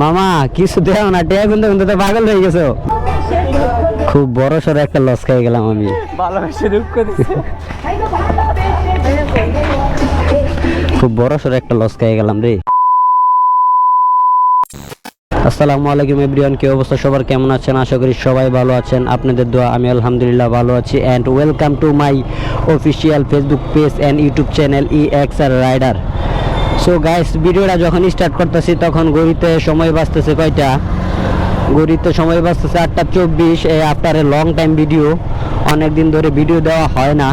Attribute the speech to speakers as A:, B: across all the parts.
A: মামা কিছু দেও না টিয়া গুনতে গুনতে তো পাগল হয়ে গেছো। খুব বড় সড়ো একটা লস খেয়ে গেলাম আমি।
B: ভালোবেসে দুঃখ
A: খুব বড় সড়ো একটা লস খেয়ে গেলাম রে। আসসালামু আলাইকুম এভরিওয়ান কি অবস্থা? সবার কেমন আছেন? আশা করি সবাই ভালো আছেন। আপনাদের দোয়া আমি আলহামদুলিল্লাহ ভালো আছি। And welcome to my official Facebook page and YouTube channel E X R rider so guys ভিডিওটা যখন স্টার্ট করতেছি, তখন ঘড়িতে সময় বাঁচতেছে কয়টা? ঘড়িতে সময় বাঁচতেছে আটটা চব্বিশ। After a long time video অনেক দিন ধরে ভিডিও দেওয়া হয় না।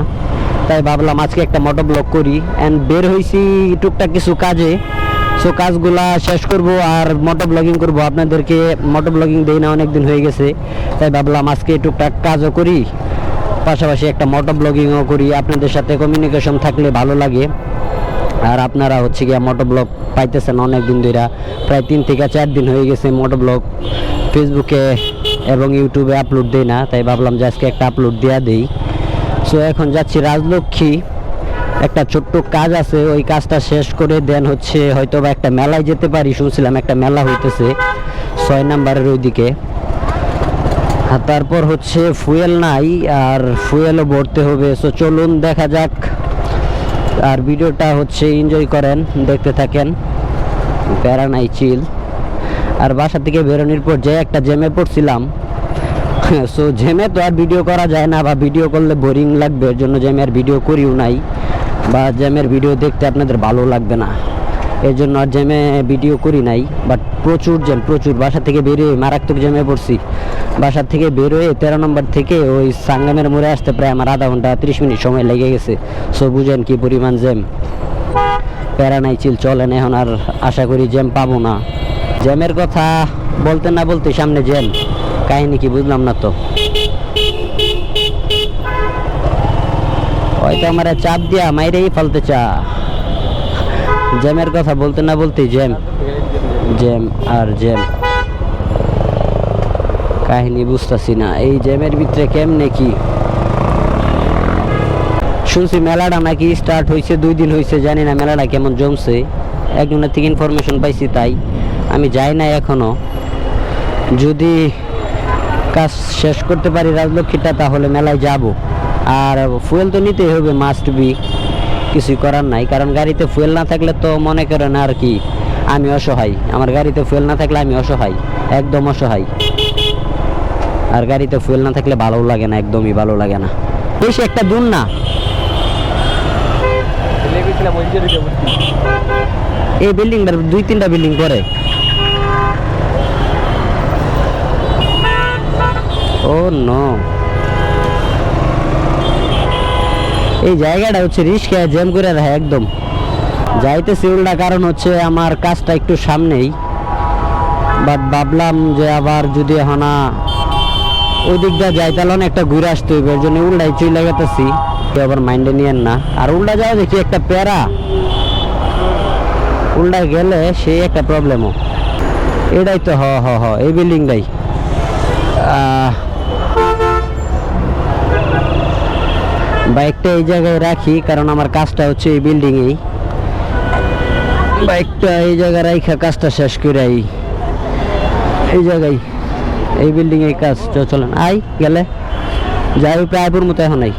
A: তাই ভাবলাম আজকে একটা মোটো ব্লগ করি। অ্যান্ড বের হয়েছি টুকটাক কিছু কাজে। সো কাজগুলা শেষ করব আর মোটো ব্লগিং করব। আপনাদেরকে মোটো ব্লগিং দেই না, অনেক দিন হয়ে গেছে। তাই ভাবলাম আজকে টুকটাক কাজও করি। পাশাপাশি একটা মোটো ব্লগিংও করি। আপনাদের সাথে কমিউনিকেশন থাকলে ভালো লাগে। আর আপনারা হচ্ছে গিয়া মোটো ব্লগ পাইতেছেন অনেক দিন ধরে প্রায় তিন থেকে চার দিন হয়ে গেছে মোটো ব্লগ ফেসবুকে এবং ইউটিউবে আপলোড দেই না, তাই ভাবলাম যে আজকে একটা আপলোড দেওয়া দিই। সো এখন যাচ্ছি রাজলক্ষ্মী। একটা ছোট্ট কাজ আছে, ওই কাজটা শেষ করে দেন হচ্ছে হয়তো বা একটা মেলায় যেতে পারি, শুনছিলাম একটা মেলা হইতেছে ছয় নাম্বারের ওইদিকে। আর তারপর হচ্ছে ফুয়েল নাই, আর ফুয়েলও ভরতে হবে। সো চলুন দেখা যাক। আর ভিডিওটা হচ্ছে এনজয় করেন, দেখতে থাকেন। প্যারা নাই চিল আর বাসা থেকে বেরোনোর পর যে একটা জেমে পড়ছিলাম সো জেমে তো আর ভিডিও করা যায় না বা ভিডিও করলে বোরিং লাগবে, এর জন্য জেমে আর ভিডিও করিও নাই। বা জ্যামের ভিডিও দেখতে আপনাদের ভালো লাগবে না। এর জন্য আর জ্যামে ভিডিও করি নাই বাট প্রচুর জ্যাম, প্রচুর। বাসা থেকে বেরিয়ে মারাত্মক জ্যামে পড়ছি। বাসা থেকে বেরোয় তেরো নম্বর থেকে ওই সাঙ্গামের মোড়ে আসতে প্রায় আমার আধা ঘণ্টা তিরিশ মিনিট সময় লেগে গেছে। সো বুঝেন কি পরিমাণ জ্যাম। প্যারা নাই, চিল চলেন, এখন আর আশা করি জ্যাম পাবো না। জ্যামের কথা বলতে না বলতে সামনে জ্যাম। কাহিনী কি বুঝলাম না তো। হয়তো আমার চাপ দিয়া মাইরেই ফেলতে চা জ্যামের কথা বলতে না বলতে জ্যাম। জ্যাম আর জ্যাম। কাহিনী বুঝতেছি না। এই জ্যামের ভিতরে কেমনে কি? শুনছি মেলাটা নাকি স্টার্ট হয়েছে দুই দিন হয়েছে জানি না মেলাটা কেমন জমছে। একজনের থেকে ইনফরমেশন পাইছি তাই। আমি যাই না এখনও। যদি কাজ শেষ করতে পারি রাজলক্ষ্মীটা, তাহলে মেলায় যাব। আর ফুয়েল তো নিতেই হবে মাস্ট বি কিছুই করার নাই। কারণ গাড়িতে ফুয়েল না থাকলে তো মনে করেন আর কি, আমি অসহায়। আমার গাড়িতে ফুয়েল না থাকলে আমি অসহায়, একদম অসহায়। আর গাড়িতে ফুয়েল না থাকলে ভালো লাগে না, একদমই ভালো লাগে না। বেশি একটা দূর না। এই বিল্ডিং দুই তিনটা বিল্ডিং করে ও নো এই জায়গাটা হচ্ছে রিস্কা জ্যাম করে রাখে একদম। যাইতেছি, উল্টা কারণ হচ্ছে আমার কাজটা একটু সামনেই। বাট ভাবলাম যে আবার যদি হানা ওই দিকটা যাই, তাহলে অনেকটা ঘুরে আসতে হইবে। এর জন্য উল্টাই চলে গেতেছি। কেউ আবার মাইন্ডে নিয়েন না। আর উল্টা যাওয়া দেখি একটা প্যারা। উল্টা গেলে সেই একটা প্রবলেমও এটাই তো হ হ হ, এই বিল্ডিংটাই বাইকটা এই জায়গায় রাখি, কারণ আমার কাজটা হচ্ছে এই বিল্ডিংয়েই বাইকটা এই জায়গায় রাখা কাজটা শেষ করে আই এই জায়গায়, এই বিল্ডিং এই কাজ চলেন আই, গেলে? যাই প্রায়পুর মতো এখন আই।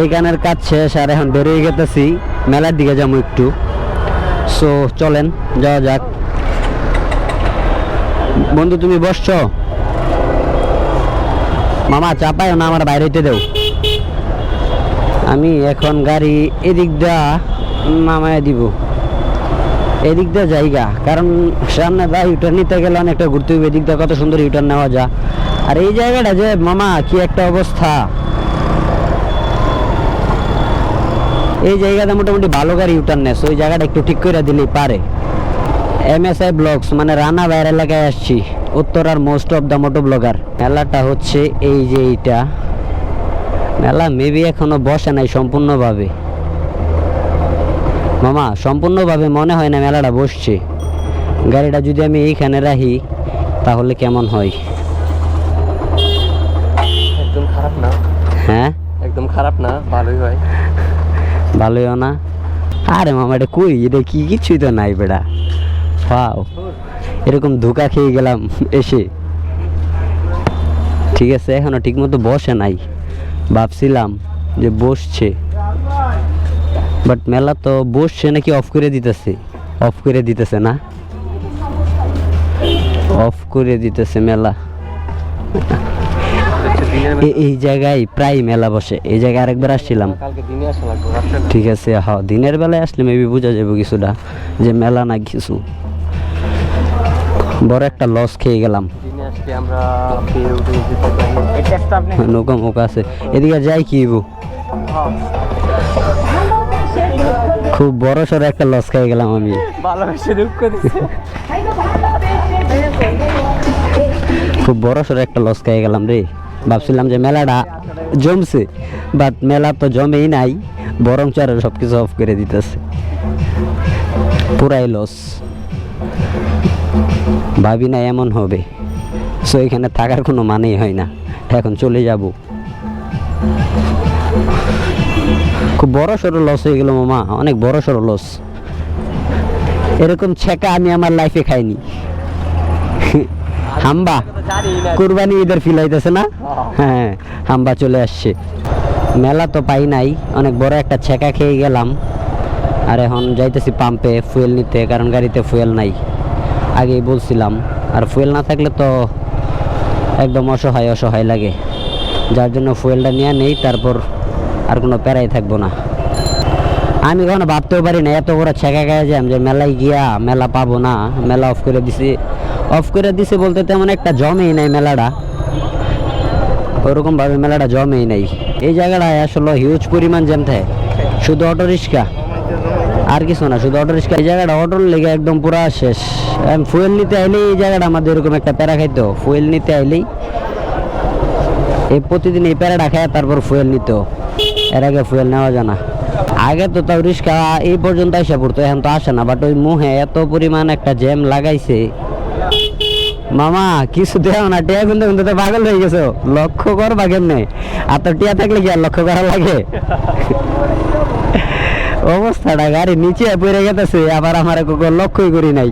A: এই গানের কাজ শেষ, আর এখন বেরিয়ে গেতেছি। মেলার দিকে যাব একটু। সো চলেন, যাওয়া যাক। বন্ধু, তুমি বসছো? মামা চাপায় না, আমার বাইরেতে দেও। আমি এখন গাড়ি এদিক দা নামায় দিব। এদিক দিয়ে জায়গা, কারণ সামনে দা ইউটার নিতে গেলে অনেকটা ঘুরতে হবে এদিক দিয়ে কত সুন্দর ইউটার নেওয়া যা আর এই জায়গাটা যে মামা, কি একটা অবস্থা। এই জায়গাটা মোটামুটি ভালো গাড়ি ইউটার নেস ওই জায়গাটা একটু ঠিক করে দিলেই পারে। এম এস আই ব্লগস মানে রানা বাইর এলাকায় আসছি। উত্তরার most of the moto blogger মেলাটা হচ্ছে এই যে এইটা। মেলা মেবি এখনও বসে নাই সম্পূর্ণভাবে। মামা সম্পূর্ণভাবে মনে হয় না মেলাটা বসছে। গাড়িটা যদি আমি এইখানে রাখি তাহলে কেমন হয়?
B: একদম খারাপ না?
A: হ্যাঁ?
B: একদম খারাপ না? ভালোই হয়।
A: ভালোই না? আরে মামা এটা কই? এটা কি কিছুই তো নাই বেড়া। পাও এরকম ধোকা খেয়ে গেলাম এসে। ঠিক আছে এখনও ঠিক মতো বসে নাই। ভাবছিলাম যে বসছে। বাট মেলা তো বসছে নাকি অফ করে দিতেছে? অফ করে দিতেছে না? অফ করে দিতেছে মেলা। এই জায়গায় প্রায় মেলা বসে। এই জায়গায় আরেকবার আসছিলাম। ঠিক আছে হ্যাঁ দিনের বেলায় আসলে মেবি বোঝা যাবে কিছুটা যে মেলা না কিছু। বড় একটা লস খেয়ে গেলাম।
B: দিনে আমরা পেয়ে উঠে যেতে পারি এই ট্যাক্সটা আপনি
A: নৌকা মোকা আছে। এদিকে যাই কি? খুব বড় সড়ো একটা লস খেয়ে গেলাম আমি।
B: ভালোবেসে দুঃখ দিচ্ছে
A: খুব বড় সড়ো একটা লস খেয়ে গেলাম রে। ভাবছিলাম যে মেলাটা জমছে বাট মেলা তো জমেই নাই বরং চারে সব কিছু অফ করে দিতেছে। পুরাই লস ভাবি না এমন হবে। সো এখানে থাকার কোনো মানেই হয় না। এখন চলে যাব। খুব বড় সড়ো লস হয়ে গেল মামা, অনেক বড় সড়ো লস এরকম ছেকা আমি আমার লাইফে খাইনি। হাম্বা, কুরবানি ঈদের ফিল হইতেছে না? হ্যাঁ হাম্বা চলে আসছে। মেলা তো পাই নাই, অনেক বড় একটা ছেঁকা খেয়ে গেলাম। আর এখন যাইতেছি পাম্পে ফুয়েল নিতে, কারণ গাড়িতে ফুয়েল নাই। আগেই বলছিলাম আর ফুয়েল না থাকলে তো একদম অসহায় অসহায় লাগে। যার জন্য ফুয়েলটা নিয়ে নেই, তারপর আর কোনো প্যারাই থাকব না। আমি কখনো ভাবতেও পারি না, এত বড় ছেঁকা গায়ে যাম যে মেলায় গিয়া মেলা পাবো না, মেলা অফ করে দিছি। অফ করে দিছে বলতে তেমন একটা জমেই নাই মেলাটা। ওরকমভাবে মেলাটা জমেই নাই। এই জায়গাটায় আসলে হিউজ পরিমাণ জ্যাম থাকে। শুধু অটো রিক্সা। আর কিছু না, শুধু অটো রিক্সা। এই জায়গাটা অটোর লেগে একদম পুরা শেষ। ফুয়েল নিতে আইলেই এই জায়গাটা আমাদের এরকম একটা প্যারা খাইতো। ফুয়েল নিতে আইলেই এই প্রতিদিন এই প্যারাটা খায় তারপর ফুয়েল নিত। এর আগে ফুয়েল নেওয়া যায় না। আগে তো তাও রিক্সা এই পর্যন্ত এসে পড়তো, এখন তো আসে না। বাট ওই মুহে এত পরিমাণ একটা জ্যাম লাগাইছে। মামা, কিছু দেও না, টিয়া কিন্তু কিন্তু পাগল হয়ে গেছো। লক্ষ্য কর বাগের নেই আর তো টিয়া থাকলে কি আর লক্ষ্য করা লাগে? অবস্থাটা গাড়ি নিচে পড়ে গেতেছে, আবার আমার লক্ষ্যই করি নাই।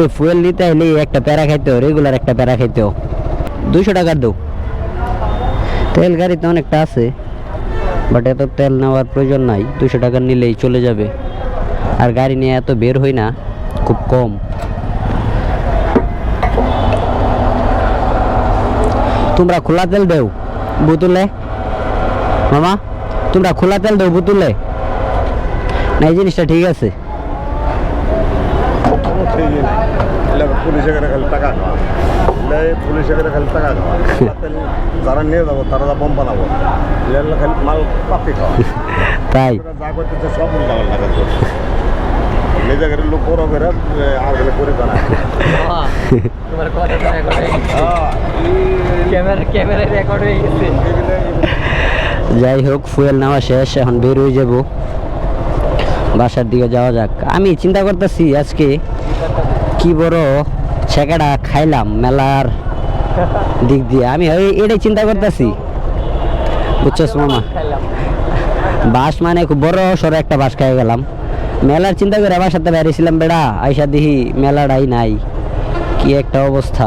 A: এই ফুয়েল নিতে হলে একটা প্যারা খাইতো রেগুলার একটা প্যারা খাইতো দুশো টাকার দৌ। তেল গাড়িতে অনেকটা আছে বাট এত তেল নেওয়ার প্রয়োজন নাই দুশো টাকা নিলেই চলে যাবে। আর গাড়ি নিয়ে এত বের হই না, খুব কম। তোমরা খোলা তেল দেও, বোতলে। মামা, তোমরা খোলা তেল দেও বোতলে। না, এই জিনিসটা ঠিক আছে।
C: পুলিশে করে খালি টাকা খাওয়া। পুলিশে করে খালি টাকা খাওয়া। যারা নিয়ে যাব তারা যা বম বানাবো। খালি মাল পাপি খাওয়া।
A: তাই?
C: যা করতেছে সব উল্টা পাল্টা কাজ করছে লোক বড় করে আর গেলে করে জানায়
B: তোমার কথা তো রেকর্ড গেছে ক্যামেরা রেকর্ড হয়ে গেছে
A: যাই হোক ফুয়েল নেওয়া শেষ এখন বের হয়ে যাব। বাসার দিকে যাওয়া যাক। আমি চিন্তা করতেছি আজকে কি বড় ছেকাটা খাইলাম মেলার দিক দিয়ে। আমি এটাই চিন্তা করতেছি। বুঝছস মামা? বাস মানে খুব বড় সড়ো একটা বাস খাই গেলাম। মেলার চিন্তা করে বাসাতে বেরিয়েছিলাম বেড়া, আইসা দেখি মেলাটাই নাই। কি একটা অবস্থা।